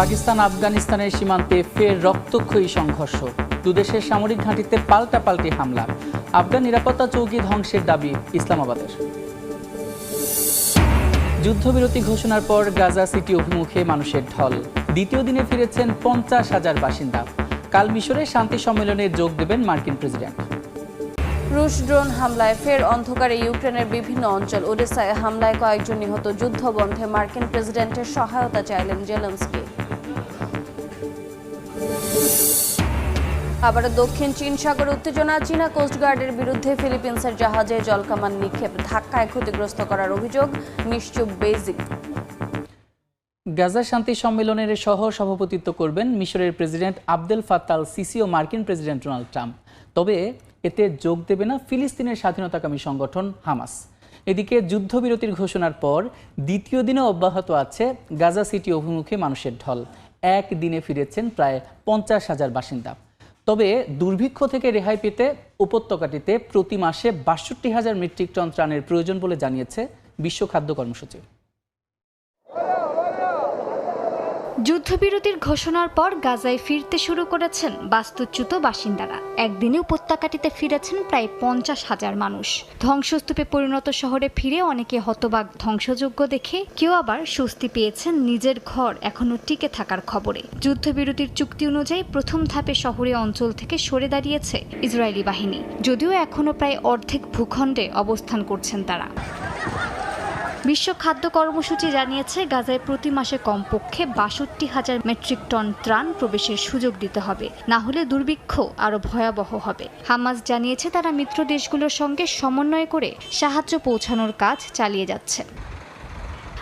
পাকিস্তান, আফগানিস্তানের সীমান্তে ফের রক্তক্ষয়ী সংঘর্ষ। দুদেশের সামরিক ঘাঁটিতে পাল্টাপাল্টি হামলা। আফগান নিরাপত্তা চৌকি ধ্বংসের দাবি ইসলামাবাদের। যুদ্ধবিরতি ঘোষণার পর গাজা সিটি অভিমুখে মানুষের ঢল। দ্বিতীয় দিনে ফিরেছেন পঞ্চাশ হাজার বাসিন্দা। কাল মিশরে শান্তি সম্মেলনে যোগ দেবেন মার্কিন প্রেসিডেন্ট। রুশ ড্রোন হামলায় ফের অন্ধকারে ইউক্রেনের বিভিন্ন অঞ্চল। ওডেসায় হামলায় কয়েকজন নিহত যুদ্ধ বন্ধে মার্কিন প্রেসিডেন্টের সহায়তা চাইলেন জেলেন্সকি। আবার দক্ষিণ চীন সাগর উত্তেজনা, চীনা কোস্টগার্ডের বিরুদ্ধে ফিলিপিন্সের জাহাজে জলকামান নিক্ষেপ, ধাক্কায় ক্ষতিগ্রস্ত করার অভিযোগ নিশ্চুপ বেইজিং। গাজা শান্তি সম্মেলনের সহ সভাপতিত্ব করবেন মিশরের প্রেসিডেন্ট আবদেল ফাত্তাল সিসি ও মার্কিন প্রেসিডেন্ট ডোনাল্ড ট্রাম্প। তবে এতে যোগ দেবে না ফিলিস্তিনের স্বাধীনতাকামী সংগঠন হামাস। এদিকে যুদ্ধবিরতির ঘোষণার পর দ্বিতীয় দিনে অব্যাহত আছে গাজা সিটি অভিমুখে মানুষের ঢল। এক দিনে ফিরেছেন প্রায় পঞ্চাশ হাজার বাসিন্দা। তবে দুর্ভিক্ষ থেকে রেহাই পেতে উপত্যকাটিতে প্রতি মাসে বাষট্টি হাজার মেট্রিক টন ত্রাণের প্রয়োজন বলে জানিয়েছে বিশ্ব খাদ্য কর্মসূচি। যুদ্ধবিরতির ঘোষণার পর গাজায় ফিরতে শুরু করেছেন বাস্তুচ্যুত বাসিন্দারা। একদিনে উপত্যকাটিতে ফিরেছেন প্রায় পঞ্চাশ হাজার মানুষ। ধ্বংসস্তূপে পরিণত শহরে ফিরে অনেকে হতবাক ধ্বংসযোগ্য দেখে কেউ আবার স্বস্তি পেয়েছেন নিজের ঘর এখনও টিকে থাকার খবরে। যুদ্ধবিরতির চুক্তি অনুযায়ী প্রথম ধাপে শহরে অঞ্চল থেকে সরে দাঁড়িয়েছে ইসরায়েলি বাহিনী। যদিও এখনও প্রায় অর্ধেক ভূখণ্ডে অবস্থান করছেন তারা। বিশ্ব খাদ্য কর্মসূচি জানিয়েছে, গাজায় প্রতি মাসে কমপক্ষে বাষট্টি হাজার মেট্রিক টন ত্রাণ প্রবেশের সুযোগ দিতে হবে। না হলে দুর্ভিক্ষ আরও ভয়াবহ হবে। হামাস জানিয়েছে, তারা মিত্র দেশগুলোর সঙ্গে সমন্বয় করে সাহায্য পৌঁছানোর কাজ চালিয়ে যাচ্ছে।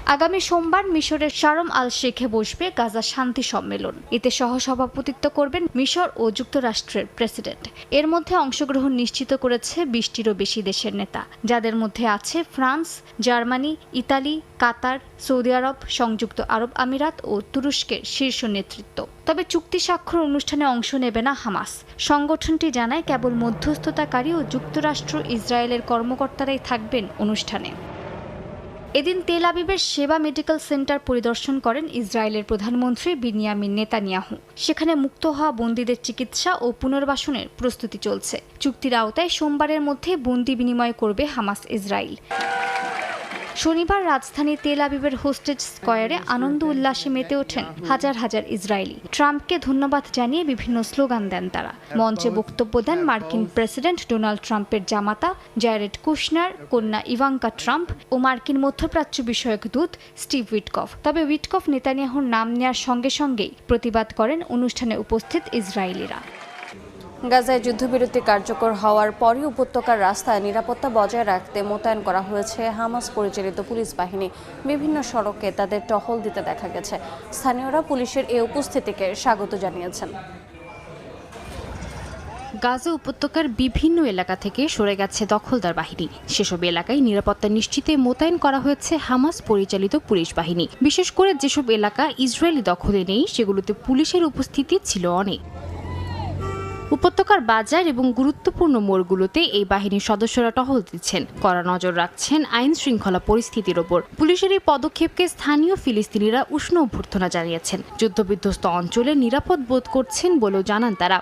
আগামী সোমবার মিশরের শারম আল শেখে বসবে গাজা শান্তি সম্মেলন। এতে সহসভাপতিত্ব করবেন মিশর ও যুক্তরাষ্ট্রের প্রেসিডেন্ট। এর মধ্যে অংশগ্রহণ নিশ্চিত করেছে বিশটিরও বেশি দেশের নেতা, যাদের মধ্যে আছে France, Germany, Italy, Qatar, Saudi আরব, সংযুক্ত আরব আমিরাত ও তুরস্কের শীর্ষ নেতৃত্ব। তবে চুক্তি স্বাক্ষর অনুষ্ঠানে অংশ নেবে না হামাস। সংগঠনটি জানায়, কেবল মধ্যস্থতাকারী ও যুক্তরাষ্ট্র ইসরায়েলের কর্মকর্তারাই থাকবেন অনুষ্ঠানে। এদিন তেল আবিবের সেবা মেডিকেল সেন্টার পরিদর্শন করেন ইসরায়েলের প্রধানমন্ত্রী বিনিয়ামিন নেতানিয়াহু। সেখানে মুক্ত হওয়া বন্দীদের চিকিৎসা ও পুনর্বাসনের প্রস্তুতি চলছে। চুক্তির আওতায় সোমবারের মধ্যে বন্দি বিনিময় করবে হামাস ইসরায়েল। শনিবার রাজধানী তেল আবিবের হোস্টেজ স্কয়ারে আনন্দ উল্লাসে মেতে ওঠেন হাজার হাজার ইসরায়েলি। ট্রাম্পকে ধন্যবাদ জানিয়ে বিভিন্ন স্লোগান দেন তারা। মঞ্চে বক্তব্য দেন মার্কিন প্রেসিডেন্ট ডোনাল্ড ট্রাম্পের জামাতা জ্যারেড কুশনার, কন্যা ইভাঙ্কা ট্রাম্প ও মার্কিন মধ্যপ্রাচ্য বিষয়ক দূত স্টিভ উইটকফ। তবে উইটকফ নেতানিয়াহুর নাম নেওয়ার সঙ্গে সঙ্গেই প্রতিবাদ করেন অনুষ্ঠানে উপস্থিত ইসরায়েলিরা। গাজায় যুদ্ধবিরতি কার্যকর হওয়ার পরই উপত্যকার রাস্তায় নিরাপত্তা বজায় রাখতে মোতায়েন করা হয়েছে হামাস পরিচালিত পুলিশ বাহিনী। বিভিন্ন সড়কে তাদের টহল দিতে দেখা গেছে। স্থানীয়রা পুলিশের এই উপস্থিতিকে স্বাগত জানিয়েছেন। গাজা উপত্যকার বিভিন্ন এলাকা থেকে সরে গেছে দখলদার বাহিনী। সেসব এলাকায় নিরাপত্তা নিশ্চিতে মোতায়েন করা হয়েছে হামাস পরিচালিত পুলিশ বাহিনী। বিশেষ করে যেসব এলাকা ইসরায়েলি দখলে নেই, সেগুলোতে পুলিশের উপস্থিতি ছিল অনেক। উপত্যকার বাজার এবং গুরুত্বপূর্ণ মোড়গুলোতে এই বাহিনীর সদস্যরা টহল দিচ্ছেন। কড়া নজর রাখছেন আইন শৃঙ্খলা পরিস্থিতির ওপর। পুলিশের এই পদক্ষেপকে স্থানীয় ফিলিস্তিনিরা উষ্ণ অভ্যর্থনা জানিয়েছেন। যুদ্ধবিধ্বস্ত অঞ্চলে নিরাপদ বোধ করছেন বলেও জানান তারা।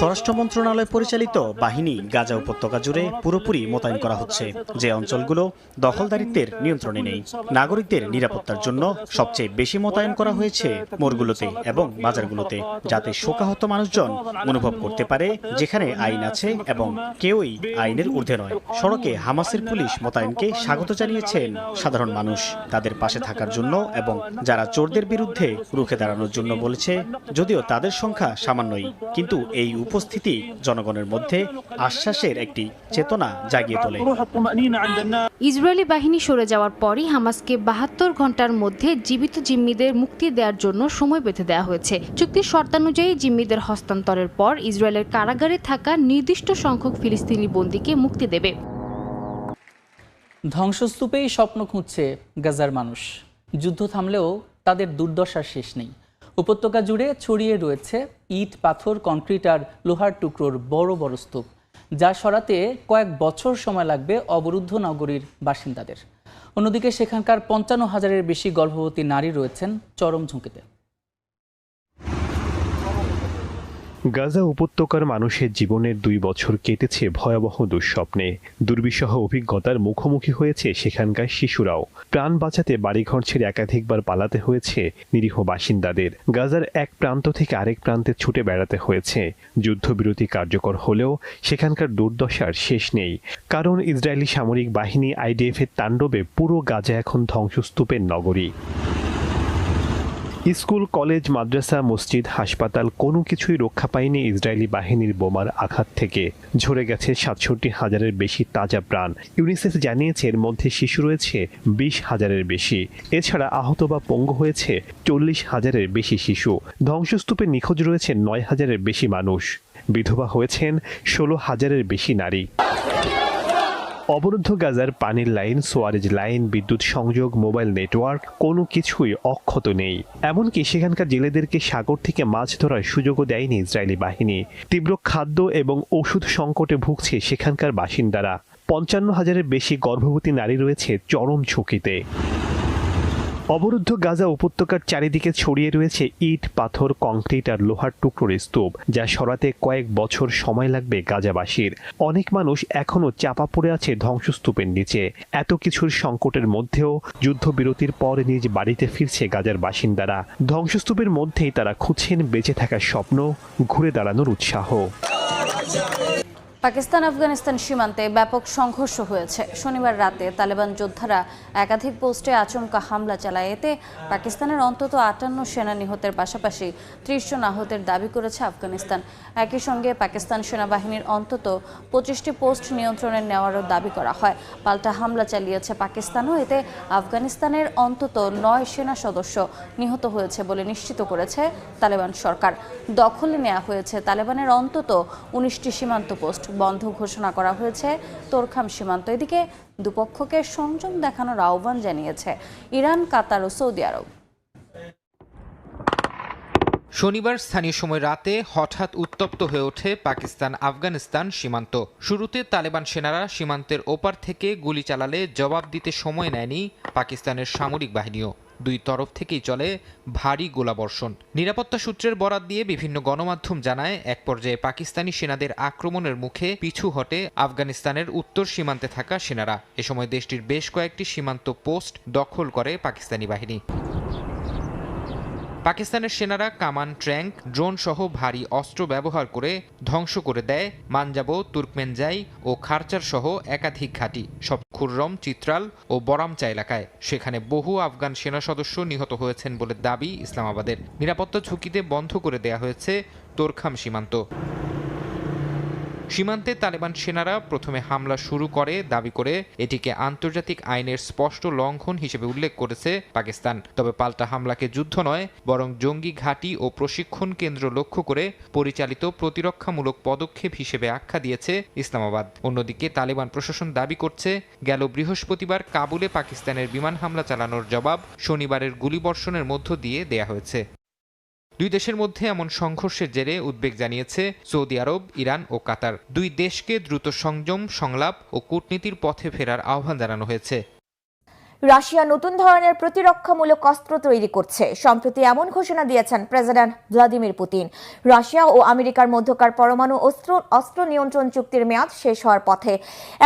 স্বরাষ্ট্র মন্ত্রণালয় পরিচালিত বাহিনী গাজা উপত্যকা জুড়ে পুরোপুরি মোতায়েন করা হচ্ছে। যে অঞ্চলগুলো দখলদারিত্বের নিয়ন্ত্রণে নেই। নাগরিকদের নিরাপত্তার জন্য সবচেয়ে বেশি মোতায়েন করা হয়েছে মোড়গুলোতে এবং বাজারগুলোতে, যাতে শোকাহত মানুষজন অনুভব করতে পারে যেখানে আইন আছে এবং কেউই আইনের ঊর্ধ্বে নয়। সড়কে হামাসের পুলিশ মোতায়েনকে স্বাগত জানিয়েছেন সাধারণ মানুষ। তাদের পাশে থাকার জন্য এবং যারা চোরদের বিরুদ্ধে রুখে দাঁড়ানোর জন্য বলেছে, যদিও তাদের সংখ্যা সংখ্যা সামান্যই। কিন্তু এই উপস্থিতি জনগণের মধ্যে আশ্বাসের একটি চেতনা জাগিয়ে তোলে। ইসরায়েলি বাহিনী সরে যাওয়ার পরই হামাসকে বাহাত্তর ঘণ্টার মধ্যে জীবিত জিম্মিদের মুক্তি দেওয়ার জন্য সময় বেঁধে দেওয়া হয়েছে। চুক্তির শর্তানুযায়ী জিম্মিদের হস্তান্তরের পর ইসরায়েলের কারাগারে থাকা নির্দিষ্ট সংখ্যক ফিলিস্তিনি বন্দীকে মুক্তি দেবে। ধ্বংসস্তূপেই স্বপ্ন খুঁজছে গাজার মানুষ। যুদ্ধ থামলেও তাদের দুর্দশার শেষ নেই। উপত্যকা জুড়ে ছড়িয়ে রয়েছে ইট, পাথর, কংক্রিট আর লোহার টুকরোর বড় বড় স্তূপ, যা সরাতে কয়েক বছর সময় লাগবে অবরুদ্ধ নগরীর বাসিন্দাদের। অন্যদিকে সেখানকার পঞ্চান্ন হাজারের বেশি গর্ভবতী নারী রয়েছেন চরম ঝুঁকিতে। গাজা উপত্যকার মানুষের জীবনের দুই বছর কেটেছে ভয়াবহ দুঃস্বপ্নে। দুর্বিষহ অভিজ্ঞতার মুখোমুখি হয়েছে সেখানকার শিশুরাও। প্রাণ বাঁচাতে বাড়িঘর ছেড়ে একাধিকবার পালাতে হয়েছে নিরীহ বাসিন্দাদের। গাজার এক প্রান্ত থেকে আরেক প্রান্তে ছুটে বেড়াতে হয়েছে। যুদ্ধবিরতি কার্যকর হলেও সেখানকার দুর্দশার শেষ নেই। কারণ ইসরায়েলি সামরিক বাহিনী আইডিএফ এর তাণ্ডবে পুরো গাজা এখন ধ্বংসস্তূপের নগরী। স্কুল, কলেজ, মাদ্রাসা, মসজিদ, হাসপাতাল কোনো কিছুই রক্ষা পায়নি ইসরায়েলি বাহিনীর বোমার আঘাত থেকে। ঝরে গেছে সাতষট্টি হাজারের বেশি তাজা প্রাণ। ইউনিসেফ জানিয়েছে এর মধ্যে শিশু রয়েছে বিশ হাজারের বেশি। এছাড়া আহত বা পঙ্গু হয়েছে চল্লিশ হাজারের বেশি শিশু। ধ্বংসস্তূপে নিখোঁজ রয়েছে নয় হাজারের বেশি মানুষ। বিধবা হয়েছেন ষোলো হাজারের বেশি নারী। অবরুদ্ধ গাজার পানির লাইন, সোয়ারেজ লাইন, বিদ্যুৎ সংযোগ, মোবাইল নেটওয়ার্ক, কোনো কিছুই অক্ষত নেই। এমনকি সেখানকার জেলেদেরকে সাগর থেকে মাছ ধরার সুযোগও দেয়নি ইসরায়েলি বাহিনী। তীব্র খাদ্য এবং ওষুধ সংকটে ভুগছে সেখানকার বাসিন্দারা। পঞ্চান্ন হাজারের বেশি গর্ভবতী নারী রয়েছে চরম ঝুঁকিতে। অবরুদ্ধ গাজা উপত্যকার চারিদিকে ছড়িয়ে রয়েছে ইট, পাথর, কংক্রিট আর লোহার টুকরোর স্তূপ, যা সরাতে কয়েক বছর সময় লাগবে গাজাবাসীর। অনেক মানুষ এখনও চাপা পড়ে আছে ধ্বংসস্তূপের নিচে। এত কিছুর সংকটের মধ্যেও যুদ্ধবিরতির পর নিজ বাড়িতে ফিরছে গাজার বাসিন্দারা। ধ্বংসস্তূপের মধ্যেই তারা খুঁজছেন বেঁচে থাকার স্বপ্ন, ঘুরে দাঁড়ানোর উৎসাহ। পাকিস্তান, আফগানিস্তান সীমান্তে ব্যাপক সংঘর্ষ হয়েছে। শনিবার রাতে তালেবান যোদ্ধারা একাধিক পোস্টে আচমকা হামলা চালায়। এতে পাকিস্তানের অন্তত আটান্ন সেনা নিহতের পাশাপাশি ত্রিশ জন আহতের দাবি করেছে আফগানিস্তান। একই সঙ্গে পাকিস্তান সেনাবাহিনীর অন্তত পঁচিশটি পোস্ট নিয়ন্ত্রণে নেওয়ারও দাবি করা হয়। পাল্টা হামলা চালিয়েছে পাকিস্তানও। এতে আফগানিস্তানের অন্তত নয় সেনা সদস্য নিহত হয়েছে বলে নিশ্চিত করেছে তালেবান সরকার। দখলে নেওয়া হয়েছে তালেবানের অন্তত উনিশটি সীমান্ত পোস্ট। বন্ধ ঘোষণা করা হয়েছে তোরখাম সীমান্ত। এদিকে দুপক্ষকে সংযম দেখানোর আহ্বান জানিয়েছে ইরান, কাতার ও সৌদি আরব। শনিবার স্থানীয় সময় রাতে হঠাৎ উত্তপ্ত হয়ে ওঠে পাকিস্তান আফগানিস্তান সীমান্ত। শুরুতে তালেবান সেনারা সীমান্তের ওপার থেকে গুলি চালালে জবাব দিতে সময় নেয়নি পাকিস্তানের সামরিক বাহিনীও। দুই তরফ থেকেই চলে ভারী গোলাবর্ষণ। নিরাপত্তা সূত্রের বরাত দিয়ে বিভিন্ন গণমাধ্যম জানায়, এক পর্যায়ে পাকিস্তানি সেনাদের আক্রমণের মুখে পিছু হটে আফগানিস্তানের উত্তর সীমান্তে থাকা সেনারা। এ সময় দেশটির বেশ কয়েকটি সীমান্ত পোস্ট দখল করে পাকিস্তানি বাহিনী। পাকিস্তানের সেনারা কামান ট্র্যাঙ্ক ড্রোন সহ ভারী অস্ত্র ব্যবহার করে ধ্বংস করে দেয় মানজাবো তুর্কমেনজাই ও খারচার সহ একাধিক ঘাঁটি, সব খুররম, চিত্রাল ও বরামচা এলাকায়। সেখানে বহু আফগান সেনা সদস্য নিহত হয়েছেন বলে দাবি ইসলামাবাদের। নিরাপত্তা ঝুঁকিতে বন্ধ করে দেয়া হয়েছে তোরখাম সীমান্ত। সীমান্তে তালেবান সেনারা প্রথমে হামলা শুরু করে দাবি করে এটিকে আন্তর্জাতিক আইনের স্পষ্ট লঙ্ঘন হিসেবে উল্লেখ করেছে পাকিস্তান। তবে পাল্টা হামলাকে যুদ্ধ নয়, বরং জঙ্গি ঘাঁটি ও প্রশিক্ষণ কেন্দ্র লক্ষ্য করে পরিচালিত প্রতিরক্ষামূলক পদক্ষেপ হিসেবে আখ্যা দিয়েছে ইসলামাবাদ। অন্যদিকে তালেবান প্রশাসন দাবি করছে, গেল বৃহস্পতিবার কাবুলে পাকিস্তানের বিমান হামলা চালানোর জবাব শনিবারের গুলিবর্ষণের মধ্য দিয়ে দেয়া হয়েছে। দুই দেশের মধ্যে এমন সংঘর্ষের জেরে উদ্বেগ জানিয়েছে সৌদি আরব, ইরান ও কাতার। দুই দেশকে দ্রুত সংযম, সংলাপ ও কূটনীতির পথে ফেরার আহ্বান জানানো হয়েছে। রাশিয়া নতুন ধরনের প্রতিরক্ষামূলক অস্ত্র তৈরি করছে। সম্প্রতি এমন ঘোষণা দিয়েছেন প্রেসিডেন্ট ভ্লাদিমির পুতিন। রাশিয়া ও আমেরিকার মধ্যকার পরমাণু অস্ত্র অস্ত্র নিয়ন্ত্রণ চুক্তির মেয়াদ শেষ হওয়ার পথে।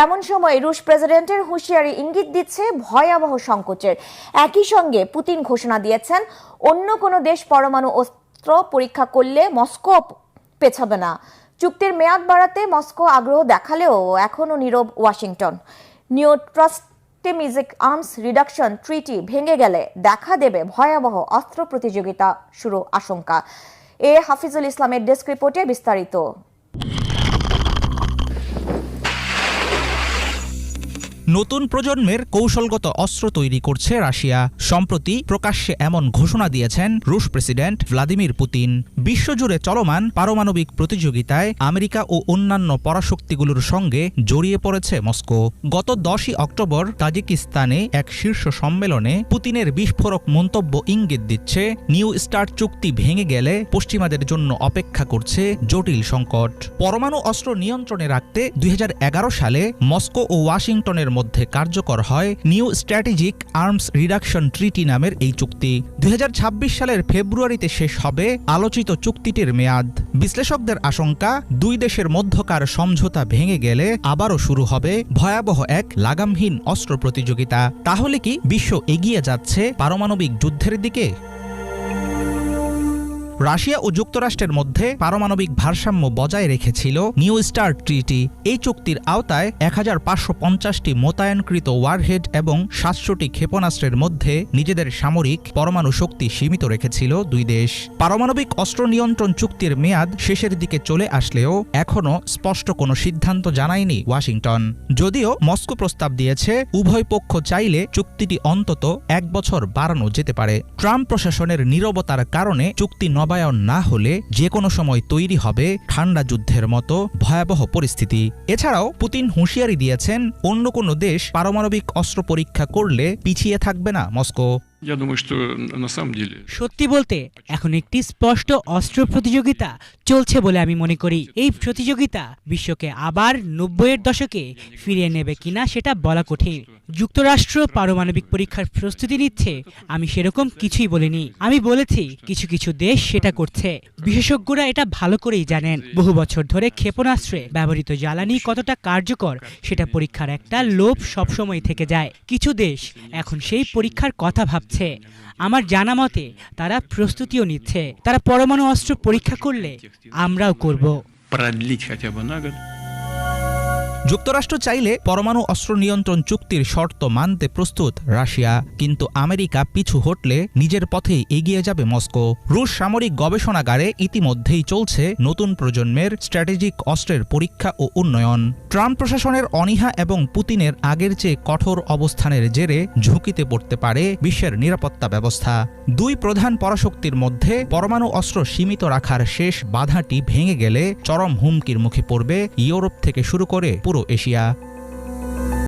এমন সময় রুশ প্রেসিডেন্টের হুঁশিয়ারি ইঙ্গিত দিচ্ছে ভয়াবহ সংকোচের একই সঙ্গে পুতিন ঘোষণা দিয়েছেন, অন্য কোনো দেশ পরমাণু অস্ত্র পরীক্ষা করলে মস্কো পেছাবে না। চুক্তির মেয়াদ বাড়াতে মস্কো আগ্রহ দেখালেও এখনও নীরব Washington. New trust music arms reduction treaty ভেঙে গেলে দেখা দেবে ভয়াবহ অস্ত্র প্রতিযোগিতা, শুরু আশঙ্কা। এ হাফিজুল ইসলামের ডেস্ক রিপোর্টে বিস্তারিত। নতুন প্রজন্মের কৌশলগত অস্ত্র তৈরি করছে রাশিয়া। সম্প্রতি প্রকাশ্যে এমন ঘোষণা দিয়েছেন রুশ প্রেসিডেন্ট ভ্লাদিমির পুতিন। বিশ্বজুড়ে চলমান পারমাণবিক প্রতিযোগিতায় আমেরিকা ও অন্যান্য পরাশক্তিগুলোর সঙ্গে জড়িয়ে পড়েছে মস্কো। গত দশই অক্টোবর তাজিকিস্তানে এক শীর্ষ সম্মেলনে পুতিনের বিস্ফোরক মন্তব্য ইঙ্গিত দিচ্ছে, নিউ স্টার চুক্তি ভেঙে গেলে পশ্চিমাদের জন্য অপেক্ষা করছে জটিল সংকট। পরমাণু অস্ত্র নিয়ন্ত্রণে রাখতে দুই হাজার এগারো সালে মস্কো ও ওয়াশিংটনের মধ্যে কার্যকর হয় new strategic arms reduction treaty নামের এই চুক্তি। দুই হাজার ছাব্বিশ সালের ফেব্রুয়ারিতে শেষ হবে আলোচিত চুক্তিটির মেয়াদ। বিশ্লেষকদের আশঙ্কা, দুই দেশের মধ্যকার সমঝোতা ভেঙে গেলে আবারও শুরু হবে ভয়াবহ এক লাগামহীন অস্ত্র প্রতিযোগিতা। তাহলে কি বিশ্ব এগিয়ে যাচ্ছে পারমাণবিক যুদ্ধের দিকে? রাশিয়া ও যুক্তরাষ্ট্রের মধ্যে পারমাণবিক ভারসাম্য বজায় রেখেছিল নিউ স্টার ট্রিটি। এই চুক্তির আওতায় এক হাজার পাঁচশো পঞ্চাশটি মোতায়েনকৃত ওয়ারহেড এবং সাতশোটি ক্ষেপণাস্ত্রের মধ্যে নিজেদের সামরিক পরমাণু শক্তি সীমিত রেখেছিল দুই দেশ। পারমাণবিক অস্ত্র নিয়ন্ত্রণ চুক্তির মেয়াদ শেষের দিকে চলে আসলেও এখনও স্পষ্ট কোনো সিদ্ধান্ত জানায়নি ওয়াশিংটন। যদিও মস্কো প্রস্তাব দিয়েছে, উভয় পক্ষ চাইলে চুক্তিটি অন্তত এক বছর বাড়ানো যেতে পারে। ট্রাম্প প্রশাসনের নীরবতার কারণে চুক্তি নবায়ন না হলে যে কোনো সময় তৈরি হবে ঠান্ডা যুদ্ধের মতো ভয়াবহ পরিস্থিতি। এছাড়াও পুতিন হুঁশিয়ারি দিয়েছেন অন্য কোনো দেশ পারমাণবিক অস্ত্র পরীক্ষা করলে পিছিয়ে থাকবে না মস্কো। সত্যি বলতে এখন একটি স্পষ্ট অস্ত্র প্রতিযোগিতা চলছে বলে আমি মনে করি। এই প্রতিযোগিতা বিশ্বকে আবার নব্বইয়ের দশকে ফিরিয়ে নেবে কিনা সেটা বলা কঠিন। যুক্তরাষ্ট্র পারমাণবিক পরীক্ষার প্রস্তুতি নিচ্ছে আমি সেরকম কিছুই বলিনি আমি বলেছি কিছু কিছু দেশ সেটা করছে বিশেষজ্ঞরা এটা ভালো করেই জানেন বহু বছর ধরে ক্ষেপণাস্ত্রে ব্যবহৃত জ্বালানি কতটা কার্যকর সেটা পরীক্ষার একটা লোভ সবসময় থেকে যায় কিছু দেশ এখন সেই পরীক্ষার কথা ভাবছে আমার জানা মতে তারা প্রস্তুতিও নিচ্ছে তারা পরমাণু অস্ত্র পরীক্ষা করলে আমরাও করব продлить хотя бы на год. যুক্তরাষ্ট্র চাইলে পরমাণু অস্ত্র নিয়ন্ত্রণ চুক্তির শর্ত মানতে প্রস্তুত রাশিয়া, কিন্তু আমেরিকা পিছু হটলে নিজের পথেই এগিয়ে যাবে মস্কো। রুশ সামরিক গবেষণাগারে ইতিমধ্যেই চলছে নতুন প্রজন্মের স্ট্র্যাটেজিক অস্ত্রের পরীক্ষা ও উন্নয়ন। ট্রাম্প প্রশাসনের অনীহা এবং পুতিনের আগের চেয়ে কঠোর অবস্থানের জেরে ঝুঁকিতে পড়তে পারে বিশ্বের নিরাপত্তা ব্যবস্থা। দুই প্রধান পরাশক্তির মধ্যে পরমাণু অস্ত্র সীমিত রাখার শেষ বাধাটি ভেঙে গেলে চরম হুমকির মুখে পড়বে ইউরোপ থেকে শুরু করে পুরো এশিয়া